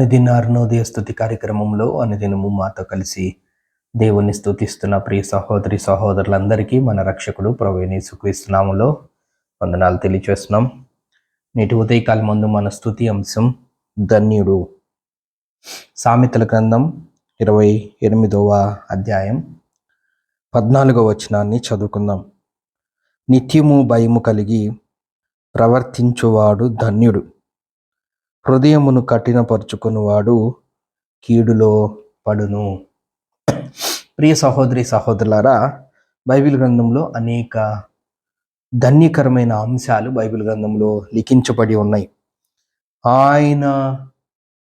అనుదిన అరుణోదయ స్థుతి కార్యక్రమంలో అనుదినము మాతో కలిసి దేవుణ్ణి స్థుతిస్తున్న ప్రియ సహోదరి సహోదరులందరికీ మన రక్షకుడు ప్రవేణి సుక్రీస్తునాములో వందనాలు తెలియచేస్తున్నాం. నేటి ఉదయకాల ముందు మన స్థుతి అంశం ధన్యుడు. సామెతల గ్రంథం ఇరవై ఎనిమిదవ అధ్యాయం పద్నాలుగవ వచనాన్ని చదువుకుందాం. నిత్యము భయము కలిగి ప్రవర్తించువాడు ధన్యుడు. హృదయమును కఠినపరుచుకునివాడు కీడులో పడును. ప్రియ సహోదరి సహోదరులారా బైబిల్ గ్రంథంలో అనేక ధన్యకరమైన అంశాలు బైబిల్ గ్రంథంలో లిఖించబడి ఉన్నాయి. ఆయన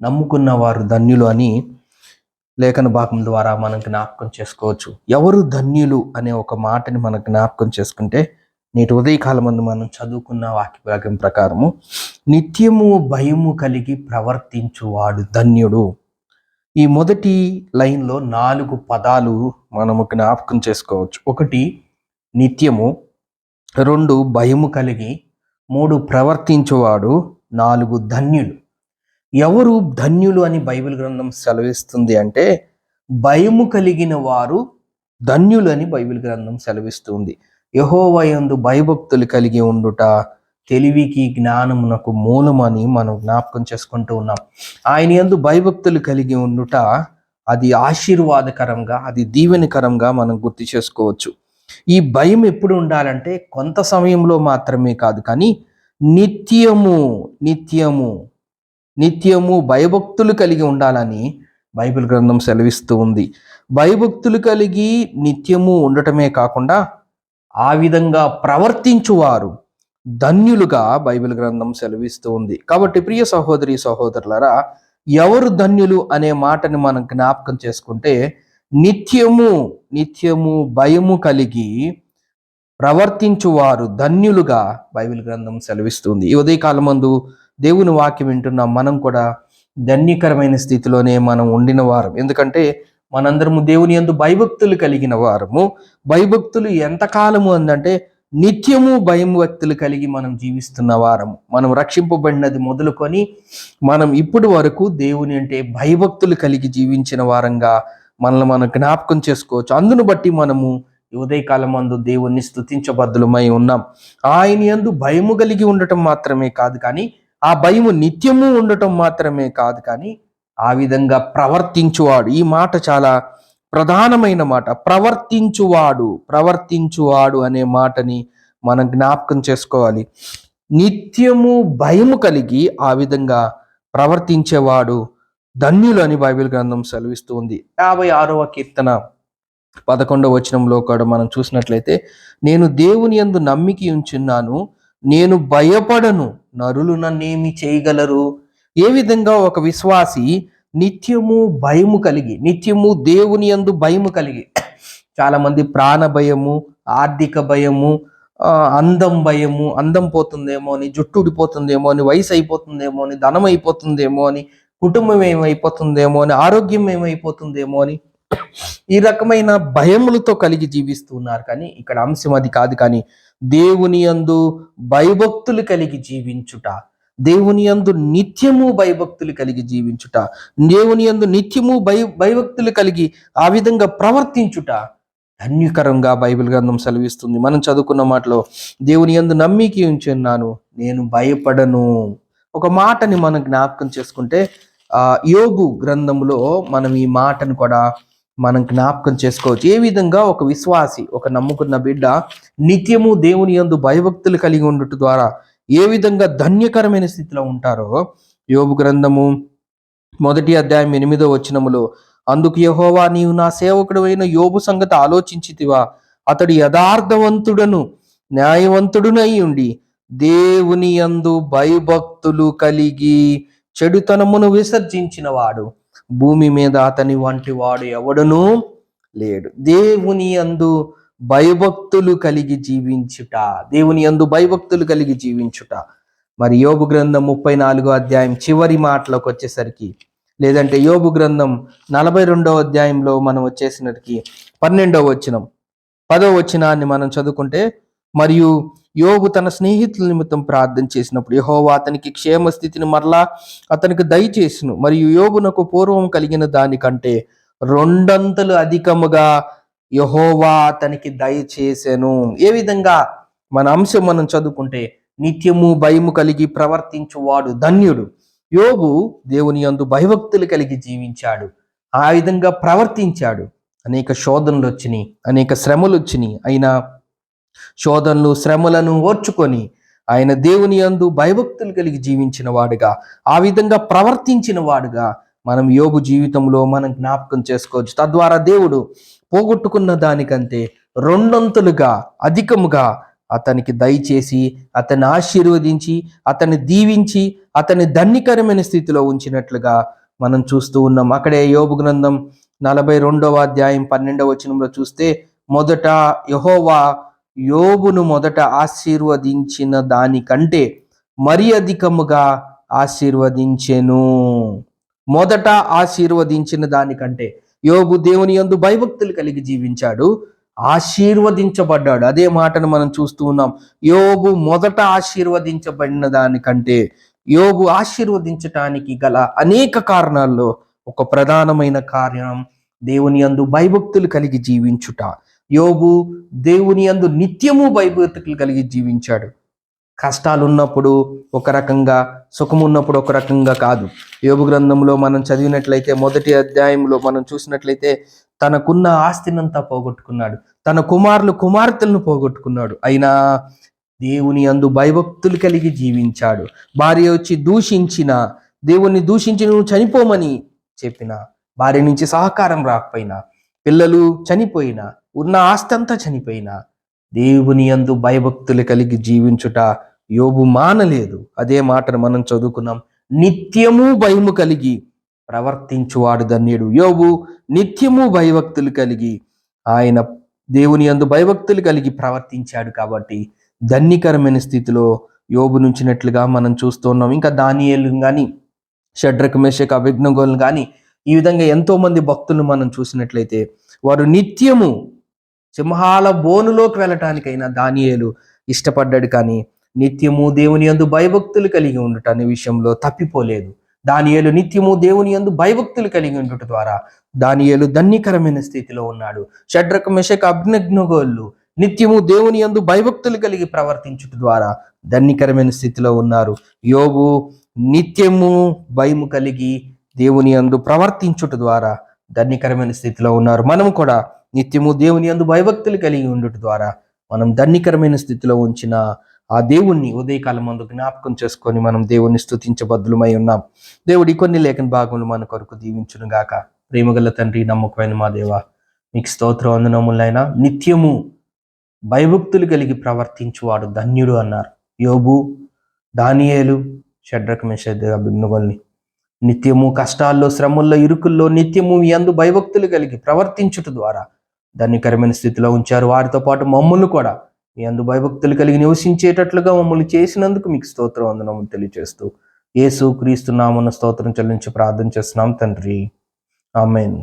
నమ్ముకున్న వారు ధన్యులు అని లేఖన భాగం ద్వారా మనం జ్ఞాపకం చేసుకోవచ్చు. ఎవరు ధన్యులు అనే ఒక మాటని మనం జ్ఞాపకం చేసుకుంటే నేటి ఉదయకాలం ముందు మనం చదువుకున్న వాక్యభాగం ప్రకారము నిత్యము భయము కలిగి ప్రవర్తించువాడు ధన్యుడు. ఈ మొదటి లైన్లో నాలుగు పదాలు మనము జ్ఞాపకం చేసుకోవచ్చు. ఒకటి నిత్యము. రెండు భయము కలిగి. మూడు ప్రవర్తించువాడు. నాలుగు ధన్యులు. ఎవరు ధన్యులు అని బైబిల్ గ్రంథం సెలవిస్తుంది అంటే భయము కలిగిన వారు ధన్యులు అని బైబిల్ గ్రంథం సెలవిస్తుంది. యహోవయందు భయభక్తులు కలిగి ఉండుట తెలివికి జ్ఞానమునకు మూలమని మనం జ్ఞాపకం చేసుకుంటూ ఉన్నాం. ఆయన యందు భయభక్తులు కలిగి ఉండుట అది ఆశీర్వాదకరంగా అది దీవెనకరంగా మనం గుర్తు చేసుకోవచ్చు. ఈ భయం ఎప్పుడు ఉండాలంటే కొంత సమయంలో మాత్రమే కాదు కానీ నిత్యము నిత్యము నిత్యము భయభక్తులు కలిగి ఉండాలని బైబిల్ గ్రంథం సెలవిస్తూ ఉంది. భయభక్తులు కలిగి నిత్యము ఉండటమే కాకుండా ఆ విధంగా ప్రవర్తించువారు ధన్యులుగా బైబిల్ గ్రంథం సెలవిస్తూ ఉంది. కాబట్టి ప్రియ సహోదరి సహోదరులరా ఎవరు ధన్యులు అనే మాటని మనం జ్ఞాపకం చేసుకుంటే నిత్యము నిత్యము భయము కలిగి ప్రవర్తించువారు ధన్యులుగా బైబిల్ గ్రంథం సెలవిస్తుంది ఈ ఉదయకాలం మందు దేవుని వాక్యం వింటున్నాం. మనం కూడా ధన్యకరమైన స్థితిలోనే మనం ఉండిన వారం. ఎందుకంటే మనందరము దేవుని యందు భయభక్తులు కలిగిన వారము. భయభక్తులు ఎంతకాలము అందంటే నిత్యము భయం భక్తులు కలిగి మనం జీవిస్తున్న వారము. మనం రక్షింపబడినది మొదలుకొని మనం ఇప్పటి వరకు దేవుని అంటే భయభక్తులు కలిగి జీవించిన వారంగా మనల్ని మనం జ్ఞాపకం చేసుకోవచ్చు. అందును బట్టి మనము ఉదయకాలం అందు దేవుణ్ణి స్థుతించబద్దులమై ఉన్నాం. ఆయన యందు భయము కలిగి ఉండటం మాత్రమే కాదు కానీ ఆ భయము నిత్యము ఉండటం మాత్రమే కాదు కానీ ఆ విధంగా ప్రవర్తించువాడు. ఈ మాట చాలా ప్రధానమైన మాట. ప్రవర్తించువాడు ప్రవర్తించువాడు అనే మాటని మనం జ్ఞాపకం చేసుకోవాలి. నిత్యము భయము కలిగి ఆ విధంగా ప్రవర్తించేవాడు ధన్యులు అని బైబిల్ గ్రంథం సెలవిస్తుంది యాభై ఆరవ కీర్తన పదకొండవ వచనంలో కూడా మనం చూసినట్లయితే నేను దేవుని యందు నమ్మికి ఉంచున్నాను నేను భయపడను నరులు నన్నేమి చేయగలరు? ఏ విధంగా ఒక విశ్వాసి నిత్యము భయము కలిగి నిత్యము దేవుని యందు భయము కలిగి. చాలామంది ప్రాణ భయము ఆర్థిక భయము అందం భయము అందం పోతుందేమో అని జుట్టు ఊడిపోతుందేమో అని వయసు అయిపోతుందేమో అని ధనం అయిపోతుందేమో అని కుటుంబం ఏమైపోతుందేమో అని ఆరోగ్యం ఏమైపోతుందేమో అని ఈ రకమైన భయములతో కలిగి జీవిస్తున్నారు కానీ ఇక్కడ అంశం అది కాదు. కానీ దేవుని యందు భయభక్తులు కలిగి జీవించుట దేవుని యందు నిత్యము భయభక్తులు కలిగి జీవించుట దేవుని యందు నిత్యము భయ భయభక్తులు కలిగి ఆ విధంగా ప్రవర్తించుట ధన్యకరంగా బైబిల్ గ్రంథం సెలవిస్తుంది. మనం చదువుకున్న మాటలో దేవుని యందు నమ్మికి ఉంచున్నాను నేను భయపడను. ఒక మాటని మనం జ్ఞాపకం చేసుకుంటే ఆ యోగు గ్రంథంలో మనం ఈ మాటను కూడా మనం జ్ఞాపకం చేసుకోవచ్చు. ఏ విధంగా ఒక విశ్వాసి ఒక నమ్ముకున్న బిడ్డ నిత్యము దేవుని యందు భయభక్తులు కలిగి ఉండటం ద్వారా ఏ విధంగా ధన్యకరమైన స్థితిలో ఉంటారో యోబు గ్రంథము మొదటి అధ్యాయం ఎనిమిదో వచనములో అందుకు యహోవా నీవు నా సేవకుడు అయిన యోబు సంగతి ఆలోచించితివా. అతడు యథార్థవంతుడను న్యాయవంతుడునై ఉండి దేవుని యందు భయభక్తులు కలిగి చెడుతనమును విసర్జించిన వాడు భూమి మీద అతని వంటి వాడు ఎవడునూ లేడు. దేవుని యందు భయభక్తులు కలిగి జీవించుట. దేవుని యందు భయభక్తులు కలిగి జీవించుట. మరి యోబు గ్రంథం ముప్పై నాలుగో అధ్యాయం చివరి మాటలకు వచ్చేసరికి లేదంటే యోబు గ్రంథం నలభై రెండవ అధ్యాయంలో మనం వచ్చేసినటికి పన్నెండవ వచనం. పదో వచనాన్ని మనం చదువుకుంటే మరియు యోబు తన స్నేహితుల నిమిత్తం ప్రార్థన చేసినప్పుడు యహోవా అతనికి క్షేమ స్థితిని మరలా అతనికి దయచేసును. మరియు యోబునకు పూర్వం కలిగిన దానికంటే రెండంతలు అధికముగా యహోవా అతనికి దయచేసెను ఏ విధంగా మన అంశం మనం చదువుకుంటే నిత్యము భయము కలిగి ప్రవర్తించువాడు ధన్యుడు. యోగు దేవుని యందు భయభక్తులు కలిగి జీవించాడు. ఆ విధంగా ప్రవర్తించాడు. అనేక శోధనలు వచ్చినాయి అనేక శ్రమలు వచ్చినాయి. అయినా శోధనలు శ్రమలను ఓర్చుకొని ఆయన దేవుని యందు భయభక్తులు కలిగి జీవించిన వాడుగా ఆ విధంగా ప్రవర్తించిన వాడుగా మనం యోగు జీవితంలో మనం జ్ఞాపకం చేసుకోవచ్చు. తద్వారా దేవుడు పోగొట్టుకున్న దానికంటే రెండొంతులుగా అధికముగా అతనికి దయచేసి అతన్ని ఆశీర్వదించి అతన్ని దీవించి అతన్ని ధన్యకరమైన స్థితిలో ఉంచినట్లుగా మనం చూస్తూ ఉన్నాం. అక్కడే యోగు గ్రంథం నలభై రెండవ అధ్యాయం పన్నెండవ వచనంలో చూస్తే మొదట యహోవా యోబును మొదట ఆశీర్వదించిన దానికంటే మరి అధికముగా ఆశీర్వదించెను. మొదట ఆశీర్వదించిన దానికంటే యోగు దేవుని యందు భయభక్తులు కలిగి జీవించాడు ఆశీర్వదించబడ్డాడు. అదే మాటను మనం చూస్తూ ఉన్నాం. యోగు మొదట ఆశీర్వదించబడిన దానికంటే యోగు ఆశీర్వదించటానికి గల అనేక కారణాల్లో ఒక ప్రధానమైన కార్యం దేవుని యందు భయభక్తులు కలిగి జీవించుట. యోగు దేవుని యందు నిత్యము భయభక్తులు కలిగి జీవించాడు. కష్టాలు ఉన్నప్పుడు ఒక రకంగా సుఖం ఉన్నప్పుడు ఒక రకంగా కాదు. యోగు గ్రంథంలో మనం చదివినట్లయితే మొదటి అధ్యాయంలో మనం చూసినట్లయితే తనకున్న ఆస్తినంతా పోగొట్టుకున్నాడు. తన కుమారులు కుమార్తెలను పోగొట్టుకున్నాడు. అయినా దేవుని అందు భయభక్తులు కలిగి జీవించాడు. భార్య వచ్చి దూషించిన దేవుణ్ణి దూషించి నువ్వు చనిపోమని చెప్పిన భార్య నుంచి సహకారం రాకపోయినా పిల్లలు చనిపోయినా ఉన్న ఆస్తి అంతా చనిపోయినా దేవుని యందు భయభక్తులు కలిగి జీవించుట యోబు మానలేదు. అదే మాటను మనం చదువుకున్నాం. నిత్యము భయము కలిగి ప్రవర్తించువాడు ధన్యుడు. యోబు నిత్యము భయభక్తులు కలిగి ఆయన దేవుని యందు భయభక్తులు కలిగి ప్రవర్తించాడు కాబట్టి ధన్యకరమైన స్థితిలో యోబు నుంచినట్లుగా మనం చూస్తున్నాం ఇంకా దానియేలు కానీ షడ్రక మేషక అభిజ్ఞగోలు కానీ ఈ విధంగా ఎంతో మంది భక్తులు మనం చూసినట్లయితే వారు నిత్యము సింహాల బోనులోకి వెళ్ళటానికైనా దానియేలు ఇష్టపడ్డాడు కానీ నిత్యము దేవుని యందు భయభక్తులు కలిగి ఉండట అనే విషయంలో తప్పిపోలేదు. దానియేలు నిత్యము దేవుని యందు భయభక్తులు కలిగి ఉండట ద్వారా దానియేలు ధన్యకరమైన స్థితిలో ఉన్నాడు. షడ్రక మెషక అగ్నజ్ఞగోళ్ళు నిత్యము దేవుని యందు భయభక్తులు కలిగి ప్రవర్తించుట ద్వారా ధన్యకరమైన స్థితిలో ఉన్నారు. యోగు నిత్యము భయము కలిగి దేవుని యందు ప్రవర్తించుట ద్వారా ధన్యకరమైన స్థితిలో ఉన్నారు. మనం కూడా నిత్యము దేవుని యందు భయభక్తులు కలిగి ఉండుట ద్వారా మనం ధన్యకరమైన స్థితిలో ఉంచిన ఆ దేవుణ్ణి ఉదయకాలం ముందు జ్ఞాపకం చేసుకొని మనం దేవుణ్ణి స్తుతించబద్దులమై ఉన్నాం. దేవుడి కొన్ని లేఖన భాగములు మన కొరకు దీవించును గాక. ప్రేమగల తండ్రి నమ్మకమైన మా దేవ మీకు స్తోత్ర వందనములైనా నిత్యము భయభక్తులు కలిగి ప్రవర్తించువాడు ధన్యుడు అన్నారు. యోబు దానియేలు షడ్రక మెషద్ నిత్యము కష్టాల్లో శ్రమల్లో ఇరుకుల్లో నిత్యము ఎందు అందు భయభక్తులు కలిగి ప్రవర్తించుట ద్వారా ధన్యకరమైన స్థితిలో ఉంచారు. వారితో పాటు మమ్మల్ని కూడా మీ అందు భయభక్తులు కలిగి నివసించేటట్లుగా మమ్మల్ని చేసినందుకు మీకు స్తోత్రం వందనము తెలియజేస్తూ యేసు క్రీస్తు నామన్న స్తోత్రం చెల్లించి ప్రార్థన చేస్తున్నాం తండ్రి. ఆమెన్.